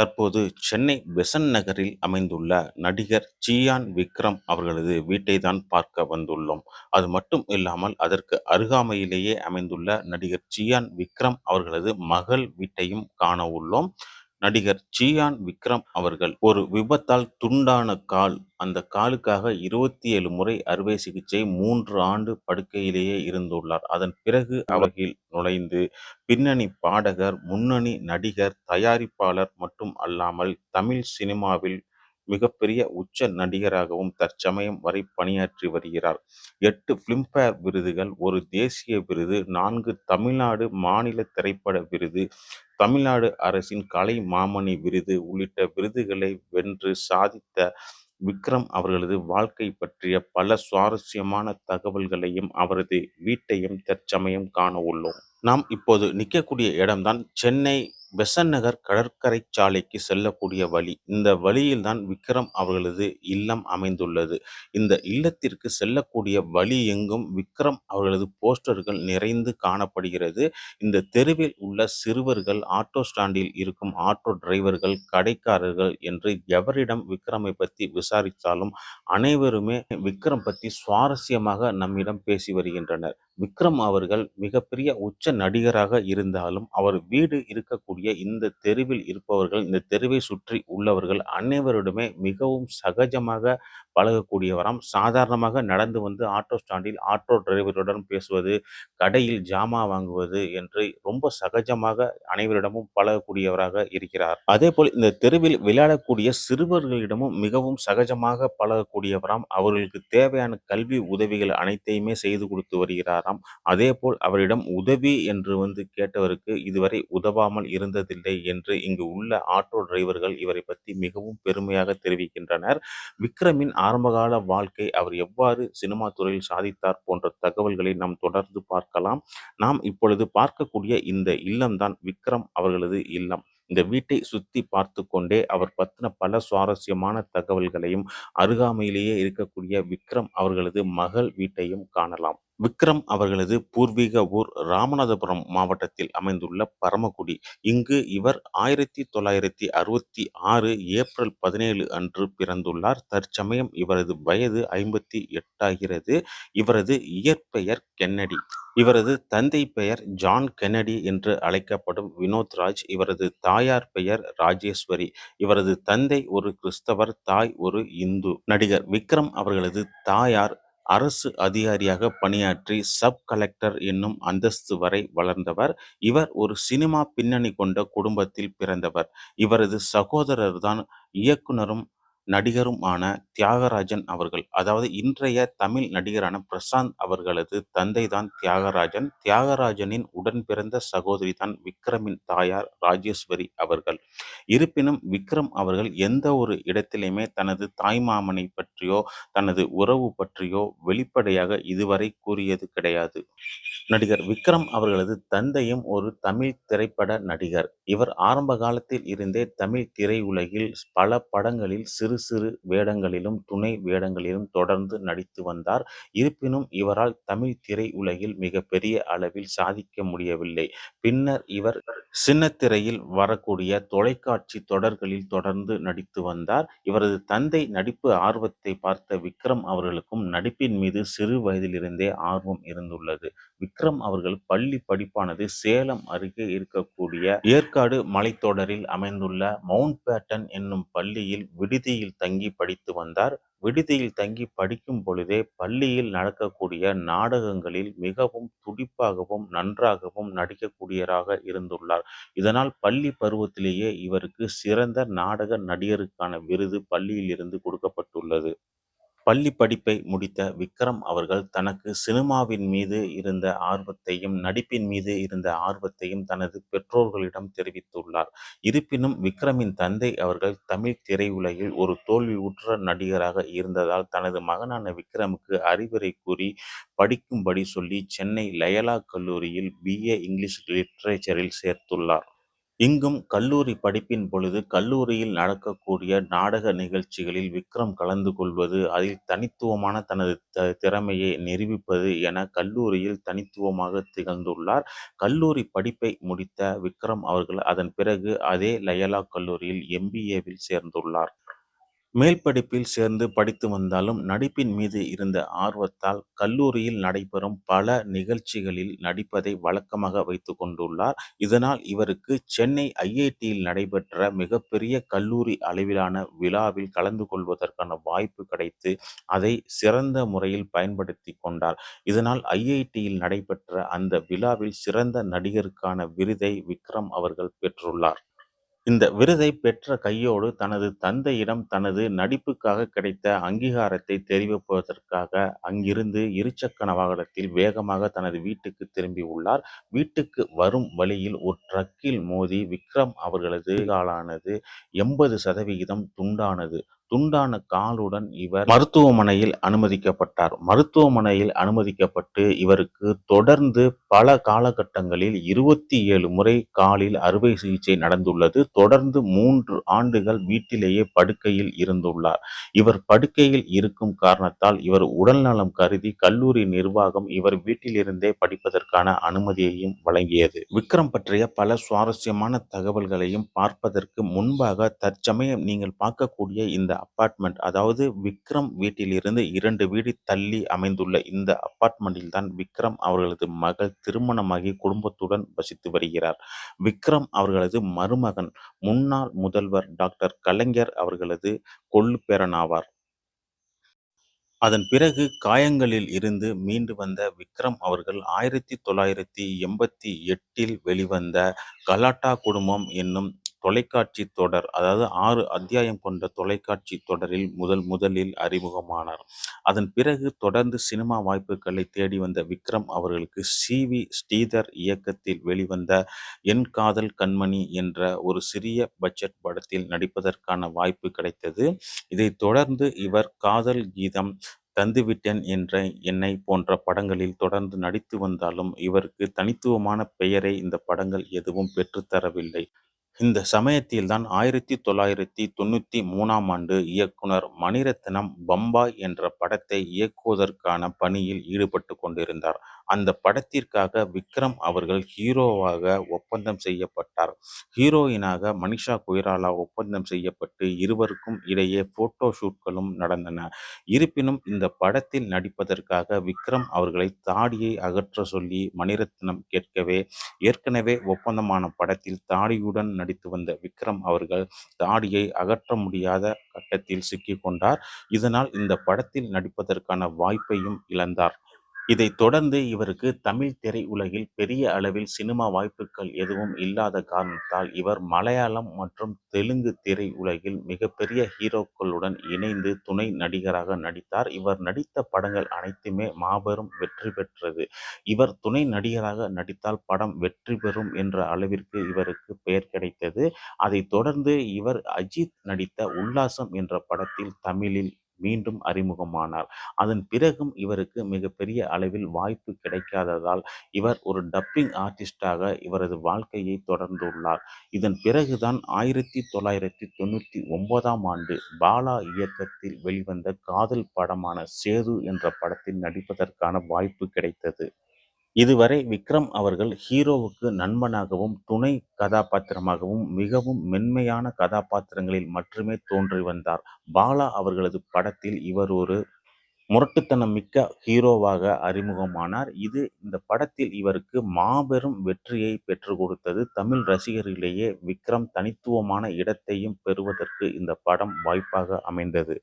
தற்போது சென்னை பெசன் நகரில் அமைந்துள்ள நடிகர் ஜியான் விக்ரம் அவர்களது வீட்டை தான் பார்க்க வந்துள்ளோம். அது மட்டும் இல்லாமல் அதற்கு அருகாமையிலேயே அமைந்துள்ள நடிகர் சியான் விக்ரம் அவர்களது மகள் வீட்டையும் காண உள்ளோம். நடிகர் ஜியான் விக்ரம் அவர்கள் ஒரு விபத்தால் துண்டான கால் அந்த காலுக்காக 27 முறை அறுவை சிகிச்சை, மூன்று ஆண்டு படுக்கையிலேயே இருந்துள்ளார். அதன் பிறகு அவர்கள் நுழைந்து பின்னணி பாடகர், முன்னணி நடிகர், தயாரிப்பாளர் மட்டும் அல்லாமல் தமிழ் சினிமாவில் மிகப்பெரிய உச்ச நடிகராகவும் தற்சமயம் வரை பணியாற்றி வருகிறார். எட்டு பிலிம்பேர் விருதுகள், ஒரு தேசிய விருது, நான்கு தமிழ்நாடு மாநில திரைப்பட விருது, தமிழ்நாடு அரசின் கலை மாமணி விருது உள்ளிட்ட விருதுகளை வென்று சாதித்த விக்ரம் அவர்களது வாழ்க்கை பற்றிய பல சுவாரஸ்யமான தகவல்களையும், அவரது வீட்டையும் தற்சமயம் காண உள்ளோம். நாம் இப்போது நிற்கக்கூடிய இடம்தான் சென்னை பெசன் நகர் கடற்கரை சாலைக்கு செல்லக்கூடிய வழி. இந்த வழியில்தான் விக்ரம் அவர்களது இல்லம் அமைந்துள்ளது. இந்த இல்லத்திற்கு செல்லக்கூடிய வழி எங்கும் விக்ரம் அவர்களது போஸ்டர்கள் நிறைந்து காணப்படுகிறது. இந்த தெருவில் உள்ள சிறுவர்கள், ஆட்டோ ஸ்டாண்டில் இருக்கும் ஆட்டோ டிரைவர்கள், கடைக்காரர்கள் என்று எவரிடம் விக்ரமை பற்றி விசாரித்தாலும் அனைவருமே விக்ரம் பற்றி சுவாரஸ்யமாக நம்மிடம் பேசி வருகின்றனர். விக்ரம் அவர்கள் மிகப்பெரிய உச்ச நடிகராக இருந்தாலும், அவர் வீடு இருக்கக்கூடிய இந்த தெருவில் இருப்பவர்கள், இந்த தெருவை சுற்றி உள்ளவர்கள் அனைவரிடமே மிகவும் சகஜமாக பழகக்கூடியவராம். சாதாரணமாக நடந்து வந்து ஆட்டோ ஸ்டாண்டில் ஆட்டோ டிரைவருடன் பேசுவது, கடையில் ஜாமா வாங்குவது என்று ரொம்ப சகஜமாக அனைவரிடமும் பழகக்கூடியவராக இருக்கிறார். அதே போல் இந்த தெருவில் விளையாடக்கூடிய சிறுவர்களிடமும் மிகவும் சகஜமாக பழகக்கூடியவராம். அவர்களுக்கு தேவையான கல்வி உதவிகள் அனைத்தையுமே செய்து கொடுத்து வருகிறாராம். அதே போல் அவரிடம் உதவி என்று வந்து கேட்டவருக்கு இதுவரை உதவாமல் இருந்ததில்லை என்று இங்கு உள்ள ஆட்டோ டிரைவர்கள் இவரை பற்றி மிகவும் பெருமையாக தெரிவிக்கின்றனர். விக்ரமின் ஆரம்பகால வாழ்க்கை, அவர் எவ்வாறு சினிமா துறையில் சாதித்தார் போன்ற தகவல்களை நாம் தொடர்ந்து பார்க்கலாம். நாம் இப்பொழுது பார்க்கக்கூடிய இந்த இல்லம்தான் விக்ரம் அவர்களது இல்லம். இந்த வீட்டை சுத்தி பார்த்து கொண்டே அவர் பற்றின பல சுவாரஸ்யமான தகவல்களையும், அருகாமையிலேயே இருக்கக்கூடிய விக்ரம் அவர்களது மகள் வீட்டையும் காணலாம். விக்ரம் அவர்களது பூர்வீக ஊர் ராமநாதபுரம் மாவட்டத்தில் அமைந்துள்ள பரமக்குடி. இங்கு இவர் ஆயிரத்தி தொள்ளாயிரத்தி அறுபத்தி ஆறு ஏப்ரல் பதினேழு அன்று பிறந்துள்ளார். தற்சமயம் இவரது வயது ஐம்பத்தி எட்டாகிறது. இவரது இயற்பெயர் கென்னடி. இவரது தந்தை பெயர் ஜான் கென்னடி என்று அழைக்கப்படும் வினோத்ராஜ். இவரது தாயார் பெயர் ராஜேஸ்வரி. இவரது தந்தை ஒரு கிறிஸ்தவர், தாய் ஒரு இந்து. நடிகர் விக்ரம் அவர்களது தாயார் அரசு அதிகாரியாக பணியாற்றி சப் கலெக்டர் என்னும் அந்தஸ்து வரை வளர்ந்தவர். இவர் ஒரு சினிமா பின்னணி கொண்ட குடும்பத்தில் பிறந்தவர். இவரது சகோதரர் தான் நடிகரும் ஆன தியாகராஜன் அவர்கள். அதாவது இன்றைய தமிழ் நடிகரான பிரசாந்த் அவர்களது தந்தை தான் தியாகராஜன். தியாகராஜனின் உடன் பிறந்த சகோதரி தான் விக்ரமின் தாயார் ராஜேஸ்வரி அவர்கள். இருப்பினும் விக்ரம் அவர்கள் எந்த ஒரு இடத்திலையுமே தனது தாய்மாமனை பற்றியோ, தனது உறவு பற்றியோ வெளிப்படையாக இதுவரை கூறியது கிடையாது. நடிகர் விக்ரம் அவர்களது தந்தையும் ஒரு தமிழ் திரைப்பட நடிகர். இவர் ஆரம்ப காலத்தில் இருந்தே தமிழ் திரையுலகில் பல படங்களில் சிறு சிறு சிறு வேடங்களிலும், துணை வேடங்களிலும் தொடர்ந்து நடித்து வந்தார். இருப்பினும் இவரால் தமிழ் மிக பெரிய அளவில் சாதிக்க முடியவில்லை. பின்னர் இவர் சின்னத்திரையில் வரக்கூடிய தொலைக்காட்சி தொடர்களில் தொடர்ந்து நடித்து வந்தார். இவரது தந்தை நடிப்பு ஆர்வத்தை பார்த்த விக்ரம் அவர்களுக்கும் நடிப்பின் மீது சிறு வயதிலிருந்தே ஆர்வம் இருந்துள்ளது. விக்ரம் அவர்கள் பள்ளி படிப்பானது சேலம் அருகே இருக்கக்கூடிய ஏற்காடு மலைத்தொடரில் அமைந்துள்ள மவுண்ட் பேட்டன் என்னும் பள்ளியில் விடுதியில் தங்கி படித்து வந்தார். விடுதியில் தங்கி படிக்கும் பொழுதே பள்ளியில் நடக்கக்கூடிய நாடகங்களில் மிகவும் துடிப்பாகவும், நன்றாகவும் நடிக்கக்கூடியவராக இருந்துள்ளார். இதனால் பள்ளி பருவத்திலேயே இவருக்கு சிறந்த நாடக நடிகருக்கான விருது பள்ளியில் இருந்து கொடுக்கப்பட்டுள்ளது. பள்ளி படிப்பை முடித்த விக்ரம் அவர்கள் தனக்கு சினிமாவின் மீது இருந்த ஆர்வத்தையும், நடிப்பின் மீது இருந்த ஆர்வத்தையும் தனது பெற்றோர்களிடம் தெரிவித்துள்ளார். இருப்பினும் விக்ரமின் தந்தை அவர்கள் தமிழ் திரையுலகில் ஒரு தோல்வியுற்ற நடிகராக இருந்ததால் தனது மகனான விக்ரமுக்கு அறிவுரை கூறி படிக்கும்படி சொல்லி சென்னை லயலா கல்லூரியில் பிஏ இங்கிலீஷ் லிட்ரேச்சரில் சேர்த்துள்ளார். இங்கும் கல்லூரி படிப்பின் பொழுது கல்லூரியில் நடக்கக்கூடிய நாடக நிகழ்ச்சிகளில் விக்ரம் கலந்து கொள்வது, அதில் தனித்துவமான தனது த திறமையை நிரூபிப்பது என கல்லூரியில் தனித்துவமாக திகழ்ந்துள்ளார். கல்லூரி படிப்பை முடித்த விக்ரம் அவர்கள் அதன் பிறகு அதே லயலா கல்லூரியில் எம்.பி.ஏ.வில் சேர்ந்துள்ளார். மேல்படிப்பில் சேர்ந்து படித்து வந்தாலும் நடிப்பின் மீது இருந்த ஆர்வத்தால் கல்லூரியில் நடைபெறும் பல நிகழ்ச்சிகளில் நடிப்பதை வழக்கமாக வைத்து கொண்டுள்ளார். இதனால் இவருக்கு சென்னை ஐஐடியில் நடைபெற்ற மிகப்பெரிய கல்லூரி அளவிலான விழாவில் கலந்து கொள்வதற்கான வாய்ப்பு கிடைத்து அதை சிறந்த முறையில் பயன்படுத்திக் கொண்டார். இதனால் ஐஐடியில் நடைபெற்ற அந்த விழாவில் சிறந்த நடிகருக்கான விருதை விக்ரம் அவர்கள் பெற்றுள்ளார். இந்த விருதை பெற்ற கையோடு தனது தந்தையிடம் தனது நடிப்புக்காக கிடைத்த அங்கீகாரத்தை தெரிவிப்பதற்காக அங்கிருந்து இருசக்கர வாகனத்தில் வேகமாக தனது வீட்டுக்கு திரும்பி உள்ளார் வீட்டுக்கு வரும் வழியில் ஒரு ட்ரக்கில் மோதி விக்ரம் அவர்களது காலானது எண்பது சதவிகிதம் துண்டானது. துண்டான காலுடன் இவர் மருத்துவமனையில் அனுமதிக்கப்பட்டார். மருத்துவமனையில் அனுமதிக்கப்பட்டு இவருக்கு தொடர்ந்து பல காலகட்டங்களில் இருபத்தி ஏழு முறை காலில் அறுவை சிகிச்சை நடந்துள்ளது. தொடர்ந்து மூன்று ஆண்டுகள் வீட்டிலேயே படுக்கையில் இருந்துள்ளார். இவர் படுக்கையில் இருக்கும் காரணத்தால் இவர் உடல்நலம் கருதி கல்லூரி நிர்வாகம் இவர் வீட்டிலிருந்தே படிப்பதற்கான அனுமதியையும் வழங்கியது. விக்ரம் பற்றிய பல சுவாரஸ்யமான தகவல்களையும் பார்ப்பதற்கு முன்பாக தற்சமயம் நீங்கள் பார்க்கக்கூடிய இந்த அப்பார்ட்மெண்ட் அதாவது விக்ரம் வீட்டிலிருந்து இரண்டு வீடு தள்ளி அமைந்துள்ள இந்த அபார்ட்மெண்டில் தான் விக்ரம் அவர்களது மகள் திருமணமாகி குடும்பத்துடன் வசித்து வருகிறார். விக்ரம் அவர்களது மருமகன் முன்னாள் முதல்வர் டாக்டர் கலைஞர் அவர்களது கொள்ளுப்பேரனாவார். அதன் பிறகு காயங்களில் இருந்து மீண்டு வந்த விக்ரம் அவர்கள் ஆயிரத்தி தொள்ளாயிரத்தி எண்பத்தி எட்டில் வெளிவந்த கலாட்டா குடும்பம் என்னும் தொலைக்காட்சி தொடர் அதாவது ஆறு அத்தியாயம் கொண்ட தொலைக்காட்சி தொடரில் முதல் முதலில் அறிமுகமானார். அதன் பிறகு தொடர்ந்து சினிமா வாய்ப்புகளை தேடி வந்த விக்ரம் அவர்களுக்கு சி. வி. ஸ்ரீதர் இயக்கத்தில் வெளிவந்த என் காதல் கண்மணி என்ற ஒரு சிறிய பட்ஜெட் படத்தில் நடிப்பதற்கான வாய்ப்பு கிடைத்தது. இதைத் தொடர்ந்து இவர் காதல் கீதம், தந்துவிட்டேன் என்ற என்னை போன்ற படங்களில் தொடர்ந்து நடித்து வந்தாலும் இவருக்கு தனித்துவமான பெயரை இந்த படங்கள் எதுவும் பெற்றுத் தரவில்லை. இந்த சமயத்தில்தான் ஆயிரத்தி தொள்ளாயிரத்தி தொண்ணூத்தி மூணாம் ஆண்டு இயக்குனர் மணிரத்னம் பம்பாய் என்ற படத்தை இயக்குவதற்கான பணியில் ஈடுபட்டு கொண்டிருந்தார். அந்த படத்திற்காக விக்ரம் அவர்கள் ஹீரோவாக ஒப்பந்தம் செய்யப்பட்டார். ஹீரோயினாக மனிஷா கொய்ராலா ஒப்பந்தம் செய்யப்பட்டு இருவருக்கும் இடையே போட்டோ ஷூட்களும் நடந்தன. இருப்பினும் இந்த படத்தில் நடிப்பதற்காக விக்ரம் அவர்களை தாடியை அகற்ற சொல்லி மணிரத்னம் கேட்கவே ஏற்கனவே ஒப்பந்தமான படத்தில் தாடியுடன் நடித்து வந்த விக்ரம் அவர்கள் தாடியை அகற்ற முடியாத கட்டத்தில் சிக்கிக்கொண்டார் இதனால் இந்த படத்தில் நடிப்பதற்கான வாய்ப்பையும் இழந்தார். இதைத் தொடர்ந்து இவருக்கு தமிழ் திரையுலகில் பெரிய அளவில் சினிமா வாய்ப்புகள் எதுவும் இல்லாத காரணத்தால் இவர் மலையாளம் மற்றும் தெலுங்கு திரை உலகில் மிகப்பெரிய ஹீரோக்களுடன் இணைந்து துணை நடிகராக நடித்தார். இவர் நடித்த படங்கள் அனைத்துமே மாபெரும் வெற்றி பெற்றது. இவர் துணை நடிகராக நடித்தால் படம் வெற்றி பெறும் என்ற அளவிற்கு இவருக்கு பெயர் கிடைத்தது. அதைத் தொடர்ந்து இவர் அஜித் நடித்த உல்லாசம் என்ற படத்தில் தமிழில் மீண்டும் அறிமுகமானார். அதன் பிறகும் இவருக்கு மிகப்பெரிய அளவில் வாய்ப்பு கிடைக்காததால் இவர் ஒரு டப்பிங் ஆர்டிஸ்டாக இவரது வாழ்க்கையை தொடர்ந்துள்ளார். இதன் பிறகு தான் ஆயிரத்தி தொள்ளாயிரத்தி தொண்ணூற்றி ஒன்பதாம் ஆண்டு பாலா இயக்கத்தில் வெளிவந்த காதல் படமான சேது என்ற படத்தில் நடிப்பதற்கான வாய்ப்பு கிடைத்தது. இதுவரை விக்ரம் அவர்கள் ஹீரோவுக்கு நண்பனாகவும், துணை கதாபாத்திரமாகவும் மிகவும் மென்மையான கதாபாத்திரங்களில் மட்டுமே தோன்றி வந்தார். பாலா அவர்களது படத்தில் இவர் ஒரு முரட்டுத்தனம் மிக்க ஹீரோவாக அறிமுகமானார். இது இந்த படத்தில் இவருக்கு மாபெரும் வெற்றியை பெற்று கொடுத்தது. தமிழ் ரசிகர்களிடையே விக்ரம் தனித்துவமான இடத்தையும் பெறுவதற்கு இந்த படம் வாய்ப்பாக அமைந்தது.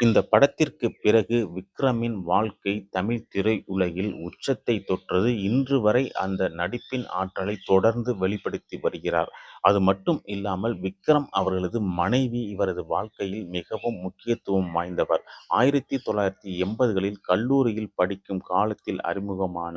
இந்த படத்திற்கு பிறகு விக்ரமின் வாழ்க்கை தமிழ் திரையுலகில் உச்சத்தை தொற்றது இன்று வரை அந்த நடிப்பின் ஆற்றலை தொடர்ந்து வெளிப்படுத்தி வருகிறார். அது மட்டும் இல்லாமல் விக்ரம் அவர்களது மனைவி இவரது வாழ்க்கையில் மிகவும் முக்கியத்துவம் வாய்ந்தவர். ஆயிரத்தி தொள்ளாயிரத்தி எண்பதுகளில் கல்லூரியில் படிக்கும் காலத்தில் அறிமுகமான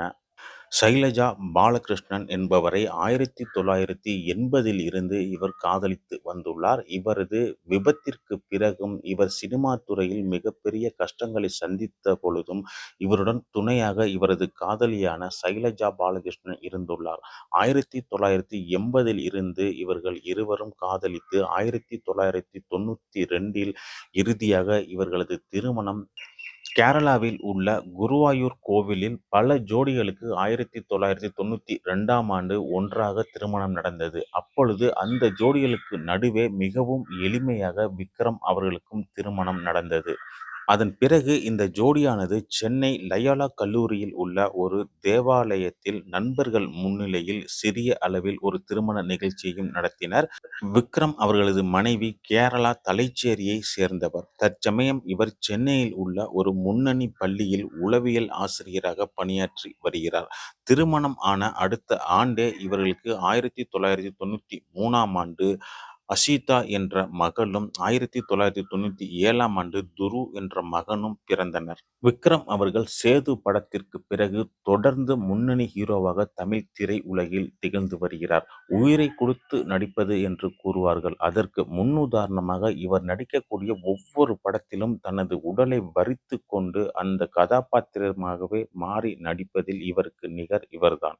சைலஜா பாலகிருஷ்ணன் என்பவரை ஆயிரத்தி தொள்ளாயிரத்தி எண்பதில் இருந்து இவர் காதலித்து வந்துள்ளார். இவரது விபத்திற்கு பிறகும் இவர் சினிமா துறையில் மிகப்பெரிய கஷ்டங்களை சந்தித்த பொழுதும் இவருடன் துணையாக இவரது காதலியான சைலஜா பாலகிருஷ்ணன் இருந்துள்ளார். ஆயிரத்தி தொள்ளாயிரத்தி எண்பதில் இருந்து இவர்கள் இருவரும் காதலித்து ஆயிரத்தி தொள்ளாயிரத்தி தொண்ணூத்தி ரெண்டில் இறுதியாக இவர்களது திருமணம் கேரளாவில் உள்ள குருவாயூர் கோவிலில் பல ஜோடிகளுக்கு ஆயிரத்தி தொள்ளாயிரத்தி தொண்ணூத்தி ரெண்டாம் ஆண்டு ஒன்றாக திருமணம் நடந்தது. அப்பொழுது அந்த ஜோடிகளுக்கு நடுவே மிகவும் எளிமையாக விக்ரம் அவர்களுக்கும் திருமணம் நடந்தது. அதன் பிறகு இந்த ஜோடியானது சென்னை லயோலா கல்லூரியில் உள்ள ஒரு தேவாலயத்தில் நண்பர்கள் முன்னிலையில் சிறிய அளவில் ஒரு திருமண நிகழ்ச்சியையும் நடத்தினர். விக்ரம் அவர்களது மனைவி கேரளா தலைச்சேரியை சேர்ந்தவர். தற்சமயம் இவர் சென்னையில் உள்ள ஒரு முன்னணி பள்ளியில் உளவியல் ஆசிரியராக பணியாற்றி வருகிறார். திருமணம் ஆன அடுத்த ஆண்டே இவர்களுக்கு ஆயிரத்தி தொள்ளாயிரத்தி தொண்ணூத்தி மூணாம் ஆண்டு அஷிதா என்ற மகளும், ஆயிரத்தி தொள்ளாயிரத்தி தொண்ணூத்தி ஏழாம் ஆண்டு துரு என்ற மகனும் பிறந்தனர். விக்ரம் அவர்கள் சேது படத்திற்கு பிறகு தொடர்ந்து முன்னணி ஹீரோவாக தமிழ் திரை உலகில் திகழ்ந்து வருகிறார். உயிரை கொடுத்து நடிப்பது என்று கூறுவார்கள். அதற்கு முன்னுதாரணமாக இவர் நடிக்கக்கூடிய ஒவ்வொரு படத்திலும் தனது உடலை வரித்து கொண்டு அந்த கதாபாத்திரமாகவே மாறி நடிப்பதில் இவருக்கு நிகர் இவர்தான்.